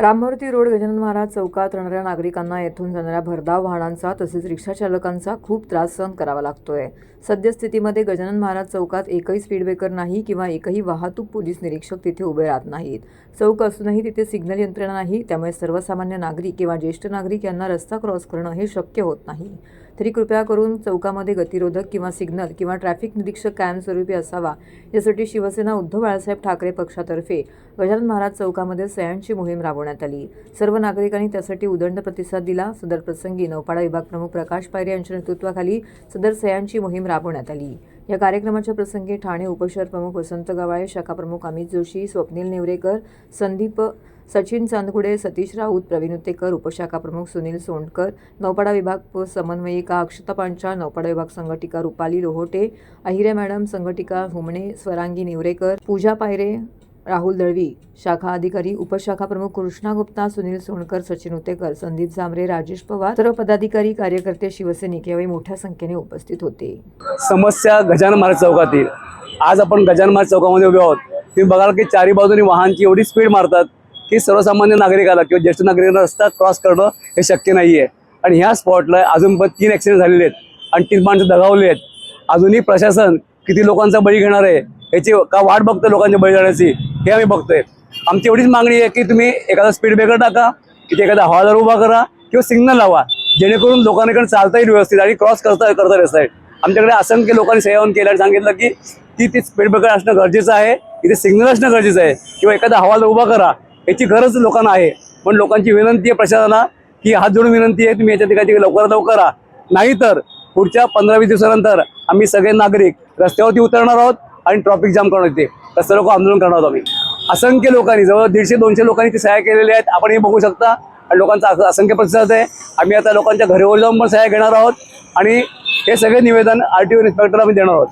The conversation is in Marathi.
राममूर्ती रोड गजानन महाराज चौकात राहणाऱ्या नागरिकांना येथून जाणाऱ्या भरधाव वाहनांचा तसेच रिक्षा चालकांचा खूप त्रास सहन करावा लागतोय. सद्यस्थितीमध्ये गजानन महाराज चौकात एकही स्पीड ब्रेकर नाही किंवा एकही वाहतूक पोलीस निरीक्षक तिथे उभे राहत नाहीत. चौक असूनही तिथे सिग्नल यंत्रणा नाही त्यामुळे सर्वसामान्य नागरिक किंवा ज्येष्ठ नागरिक यांना रस्ता क्रॉस करणं हे शक्य होत नाही. तरी कृपया करून चौकामध्ये गतिरोधक किंवा सिग्नल किंवा ट्रॅफिक निरीक्षक कायमस्वरूपी असावा यासाठी शिवसेना उद्धव बाळासाहेब ठाकरे पक्षातर्फे गजानन महाराज चौकामध्ये सह्यांची मोहीम राबवण्यात आली. सर्व नागरिकांनी त्यासाठी उदंड प्रतिसाद दिला. सदर प्रसंगी नौपाडा विभाग प्रमुख प्रकाश पायरे यांच्या नेतृत्वाखाली सदर सह्यांची मोहीम राबवण्यात आली. या कार्यक्रमाच्या प्रसंगी ठाणे उपशहर प्रमुख वसंत गवाळे शाखा प्रमुख अमित जोशी स्वप्नील नेवरेकर संदीप सचिन चांदगुडे सतीश राऊत प्रवीण उत्तेकर उपशाखा प्रमुख सुनील सोंडकर नौपाडा विभाग समन्वयिका अक्षता पांचाळ नौपाडा विभाग संघटिका रुपाली लोहोटे अहिरे मॅडम संघटिका हुमणे स्वरांगी नेवरेकर पूजा पायरे राहुल दळवी शाखा अधिकारी उपशाखा प्रमुख कृष्णा गुप्ता सुनील सोनकर सचिन उतेकर संदीप जांभरे राजेश पवार सर्व पदाधिकारी कार्यकर्ते शिवसैनिक यावेळी मोठ्या संख्येने उपस्थित होते. समस्या गजानन महाराज चौकातील. आज आपण गजानन महाराज चौकामध्ये उभे आहोत. तुम्ही बघाल की चारी बाजूनी वाहनची एवढी स्पीड मारतात की सर्वसामान्य नागरिकाला किंवा ज्येष्ठ नागरिकांना रस्ता क्रॉस करणं हे शक्य नाही आहे आणि ह्या स्पॉटला अजून पण तीन ॲक्सिडेंट झालेले आहेत. आणि तीन माणसं दगावले आहेत. अजूनही प्रशासन किती लोकांचा बळी घेणार आहे? याची का वाट बघतो लोकांच्या बळी जाण्याची हे आम्ही बघतोय. आमची एवढीच मागणी आहे की तुम्ही एखादा स्पीड ब्रेकर टाका की एखादा हवादार उभा करा किंवा सिग्नल लावा. जेणेकरून लोकांकडे चालता येईल व्यवस्थित आणि क्रॉस करता करता रस्ता आमच्याकडे असंख्य लोकांनी सेवन केलं आणि सांगितलं की ती ती स्पीड ब्रेकर असणं गरजेचं आहे इथे सिग्नल असणं गरजेचं आहे. किंवा एखादा हवाला उभा करा याची गरज लोकांना आहे. पण लोकांची विनंती आहे प्रशासनाला की हात जोडून विनंती आहे तुम्ही याच्या ठिकाणी लवकरात लवकर करा. नाहीतर पुढच्या पंधरा वीस दिवसानंतर आम्ही सगळे नागरिक रस्त्यावरती उतरणार आहोत. आणि ट्रॉफिक जाम करणार येते रस्ते लोक आंदोलन करणार आहोत आम्ही. असंख्य लोकांनी जवळ दीडशे दोनशे लोकांनी ते सह्या केलेले आहेत. आपण हे बघू शकता. आणि लोकांचा असंख्य प्रतिसाद आहे. आम्ही आता लोकांच्या घरीवर जाऊन पण सह्या घेणार आहोत. आणि हे सगळे निवेदन आर टी ओ इन्स्पेक्टर आम्ही देणार आहोत.